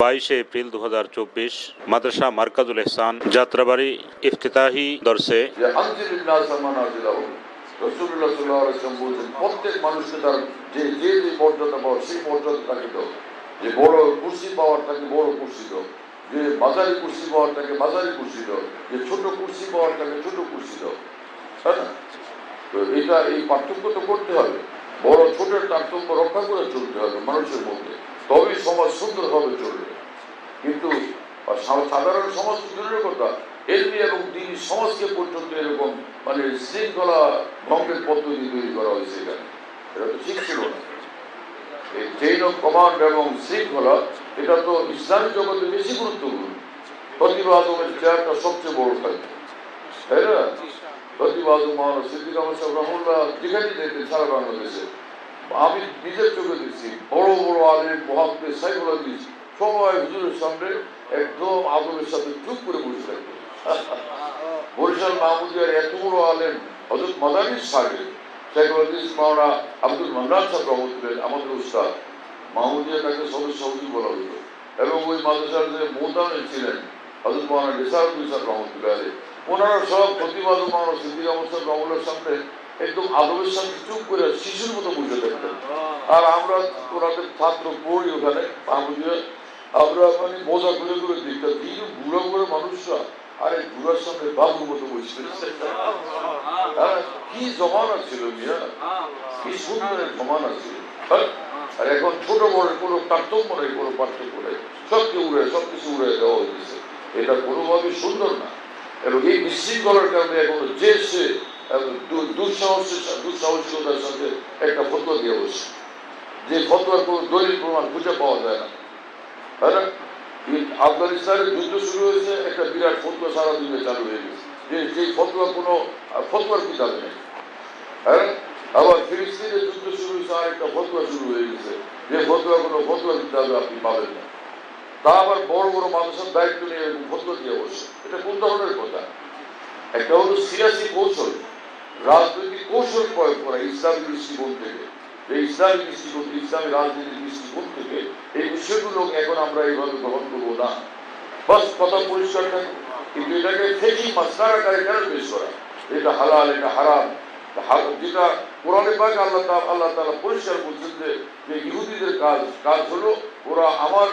বাইশে এপ্রিল দুহাজার চব্বিশ মাদ্রাসা মার্কাজুল এহসান যাত্রাবাড়ি ইফতিতাহি দর্শে। রসুল্লাহ সাল্লাহ বলছেন, প্রত্যেক মানুষকে তার যে যে যে মর্যাদা পাওয়া সেই মর্যাদা তাকে দাও। যে বড় কুর্সি পাওয়ার, তাকে বড় কুর্সি দাও। যে মাঝারি কুর্সি পাওয়ার, তাকে মাঝারি কুর্সি দাও। যে ছোট কুর্সি পাওয়ার, তাকে ছোট কুর্সি দাও। তাই তো এটা এই পার্থক্য তো করতে হবে। বড় ছোটের তারতম্য রক্ষা করে চলতে হবে মানুষের মধ্যে। তবেই সমাজ সুন্দরভাবে চলবে। কিন্তু সাধারণ সমাজ দূরের কথা এলমি এবং দিন সমাজকে পর্যন্ত এরকম মানে শৃঙ্খলা ভঙ্গের পদ্ধতি তৈরি করা হয়েছে এখানে। এটা তো ঠিক ছিল না। এই চেইন অফ কমান্ড এবং শৃঙ্খলা, এটা তো ইসলামী জগতে বেশি গুরুত্বপূর্ণ। প্রতিভা আদমের চেয়ারটা সবচেয়ে বড় থাকে। তাই না? প্রতিভা আদম মহান সিদ্দিক আহমদ সাহেব রহমুল্লাহ যেখানে যেতেন সারা বাংলাদেশে। আমি নিজের চোখে দিচ্ছি বড় বড় আলেম মহাত্মে সাইকোলজিস্ট সবাই হুজুরের সামনে একদম আদমের সাথে চুপ করে বসে থাকবে বরিশাল মাহমুদিয়ার এত বড় আলেম হজরত মাদানির সাহেব সাইকোলজিস্ট মাওনা আব্দুল মান্নান সাহেব রহমতুল্লাহ আমাদের উস্তাদ। মাহমুদিয়া তাকে সদস্য হুজুর বলা হতো এবং ওই মাদ্রাসার যে মোহতামিল ছিলেন হজরত মাওনা নিসারুদ্দিন সাহেব রহমতুল্লাহ ওনারা সব প্রতিবাদ মাওনা সিদ্দিক অবস্থা রহমুল্লার সামনে একদম আদবের সাথে চুপ করে শিশুর মতো বসে থাকতেন আর আমরা ওনাদের ছাত্র পড়ি ওখানে আমরা মানে মজা করে করে দেখতাম কিন্তু বুড়ো বুড়ো মানুষরা আরে বুড়ার সামনে বাবুর মতো বসে হ্যাঁ, কি জমানা ছিল মিয়া? কি সুন্দর জমানা ছিল। হ্যাঁ? আর এখন ছোট বড় কোনো তারতম্য নেই কোনো পার্থক্য নেই। সবকে উড়ে সবকিছু উড়ে দেওয়া হয়েছে। এটা কোনোভাবে সুন্দর না। এবং এই বিশৃঙ্খলার কারণে এখন যে সে দুঃসাহসিকতার সাথে একটা ফতোয়া দিয়ে বসে। যে ফতোয়ার কোনো দলিল প্রমাণ খুঁজে পাওয়া যায় না। তাই না? আফগানিস্তানের যুদ্ধ শুরু হয়েছে, একটা বিরাট ফতোয়া সারা দুনিয়া চালু হয়ে গেছে। যে সেই ফতোয়া কোনো ফতোয়ার কিতাব নেই। হ্যাঁ আবার ফিলিস্তিনের যুদ্ধ শুরু হয়েছে, আর একটা ফতোয়া শুরু হয়ে গেছে। যে ফতোয়া কোনো ফতোয়া কিতাবে আপনি পাবেন না। তা আবার বড় বড় মানুষের দায়িত্ব নিয়ে ফতোয়া দিয়ে বসে। এটা কোন ধরনের কথা? একটা হলো সিয়াসি কৌশল। রাজনৈতিক কৌশল প্রয়োগ করা ইসলামী দৃষ্টিকোণ থেকে এই ইসলামী দৃষ্টিকোণ ইসলামী রাজনীতির দৃষ্টিকোণ থেকে এই বিষয়গুলো এখন আমরা এইভাবে গ্রহণ করব না। বাস কথা পরিষ্কার থাকে কিন্তু এটাকে থেকেই আকারে কেন পেশ করা? এটা হালাল, এটা হারাম। যেটা কোরআনে পাক আল্লাহ আল্লাহ তালা পরিষ্কার বলছেন যে যে ইহুদিদের কাজ কাজ হলো ওরা আমার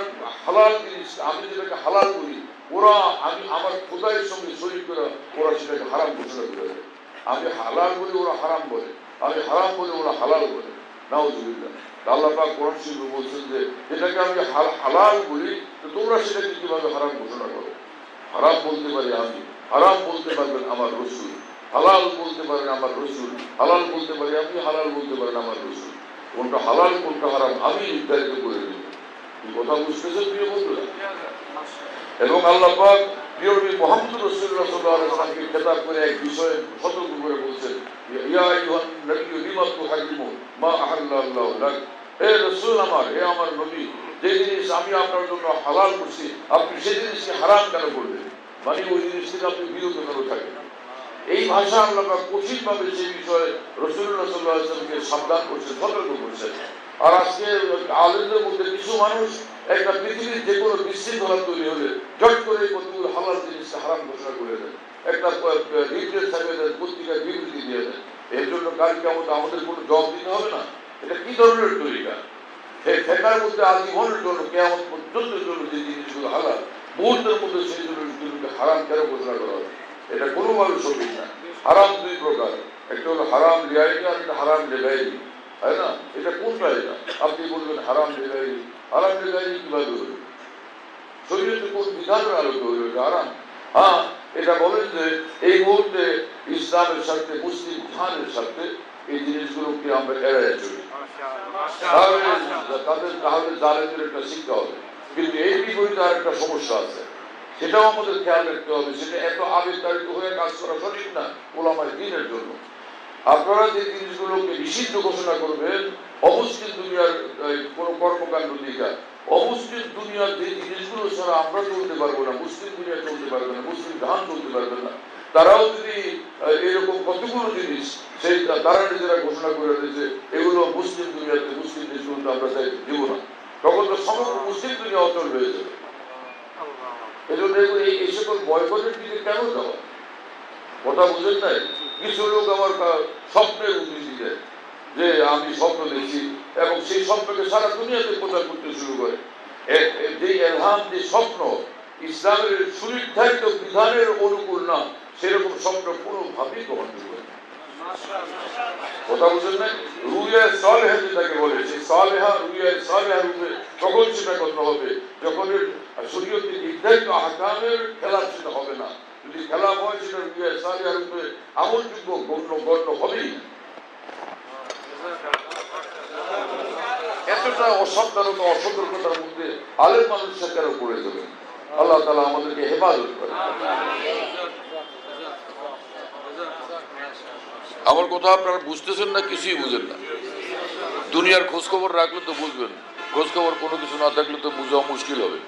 হালাল জিনিস, আমি যেটাকে হালাল করি ওরা আমি আমার খোদাইয়ের সঙ্গে শরীর করে, ওরা সেটাকে হারাম ঘোষণা করে দেয়। আমি হালাল বলি ওরা হারাম বলে। আমি হারাম বলি ওরা হালাল বলে। নাউজুবিল্লাহ। আল্লাহ পাক কোরআন শরীফে বলছেন যে যেটাকে আমি হাল- হালাল বলি, তো তোমরা সেটাকে কীভাবে হারাম ঘোষণা করো? হারাম বলতে পারি আমি। হারাম বলতে পারবেন আমার রসুল। হালাল বলতে পারেন আমার রসুল। হালাল বলতে পারি আপনি হালাল বলতে পারেন আমার রসুল। কোনটা হালাল, কোনটা হারাম, আমি নির্ধারিত করে দেব। কথা বুঝতেছেন প্রিয় বন্ধুরা? এবং আল্লাহ পাক প্রিয় নবী মুহাম্মদ রাসূলুল্লাহ সাল্লাল্লাহু খেতাব করে এক বিষয়ে সতর্ক করে বলছেন মা আহাল্লাল্লাহু হে রাসূল আমার, হে আমার নবী, যে জিনিস আমি আপনার জন্য হালাল করছি, আপনি সেই জিনিসকে হারাম কেন করবেন মানে ওই জিনিস থেকে আপনি বিরত কেন থাকেন। ভাষা আল্লাহ পাক কঠিনভাবে সেই বিষয়ে রসুল্লাহ সাল্লাহ সাবধান করছেন সতর্ক করছেন আর আজকে আলেমদের মধ্যে কিছু মানুষ একটা পৃথিবীর যে কোনো বিশৃঙ্খলা তৈরি হলে জট করে কতগুলো হালাল জিনিসকে হারাম ঘোষণা করে দেন। একটা রিপ্রেস থাকে দেন পত্রিকায় বিবৃতি দিয়ে দেন। এর জন্য কাল কেমন আমাদের কোনো জব দিতে হবে না। এটা কি ধরনের তৈরিকা? সেই ফেকার মধ্যে আজীবনের জন্য কেমন পর্যন্ত জন্য যে জিনিসগুলো হালাল, মুহূর্তের মধ্যে সেই জিনিসগুলোকে হারাম কেন ঘোষণা করা হবে? এটা কোনোভাবে সঠিক না। হারাম দুই প্রকার। একটা হলো হারাম রিয়াইনি আর একটা হারাম লেগাইনি তাই না? এটা কোনটা এটা? আপনি বলবেন হারাম লেগাইনি হারাম লেগাইনি কীভাবে হলো? শরীরে কোন বিধানের আলোকে হলো এটা হারাম। হ্যাঁ এটা বলেন যে এই মুহূর্তে ইসলামের সাথে মুসলিম খানের সাথে এই জিনিসগুলোকে আমরা এড়াই চলি। তাদের তাহলে জালেমের একটা শিক্ষা হবে। কিন্তু এই বিপরীতে আর একটা সমস্যা আছে। সেটাও আমাদের খেয়াল রাখতে হবে, সেটা এত আবেগতাড়িত হয়ে কাজ করা সঠিক না ওলামার দিনের জন্য। আপনারা যে জিনিসগুলোকে নিষিদ্ধ ঘোষণা করবেন, অমুসলিম দুনিয়ার কোনো কর্মকাণ্ড দিকা, অমুসলিম দুনিয়ার যে জিনিসগুলো ছাড়া আমরা চলতে পারব না, মুসলিম দুনিয়া চলতে পারবে না, মুসলিম ধান চলতে পারবে না, তারাও যদি এরকম কতগুলো জিনিস, সেই তারা নিজেরা ঘোষণা করে দিয়েছে, এগুলো মুসলিম দুনিয়াতে, মুসলিম দেশগুলোতে আমরা চাই দিব না। তখন তো সমগ্র মুসলিম দুনিয়া অচল হয়ে যাবে। এজন্য এই দিকে কথা কিছু লোক আমার দেয় যে আমি স্বপ্ন দেখছি এবং সেই স্বপ্নকে সারা দুনিয়াতে প্রচার করতে শুরু করে। যে এলহাম, যে স্বপ্ন, ইসলামের সুনির্ধারিত বিধানের অনুকূল না সেরকম স্বপ্ন কোনোভাবেই গ্রহণযোগ্য না। কথা বুঝেন না রুইয়া যেটাকে বলে, সেই সালেহা রুইয়া সালেহা রূপে তখন সেটা কথা হবে যখন শরীয়তে নির্ধারিত আহকামের খেলাফ সেটা হবে না। যদি খেলাফ হয়, সেটা রুইয়া সালেহা রূপে আমলযোগ্য গণ্য গণ্য হবেই। এতটা অসাবধানতা, অসতর্কতার মধ্যে আলের মানুষরা কেন পড়ে যাবে। আল্লাহ তালা আমাদেরকে হেফাজত করে। আমার কথা আপনারা বুঝতেছেন না, কিছুই বুঝেন না। দুনিয়ার খোঁজখবর রাখলে তো বুঝবেন। খোঁজখবর কোনো কিছু না থাকলে তো বোঝা মুশকিল হবে।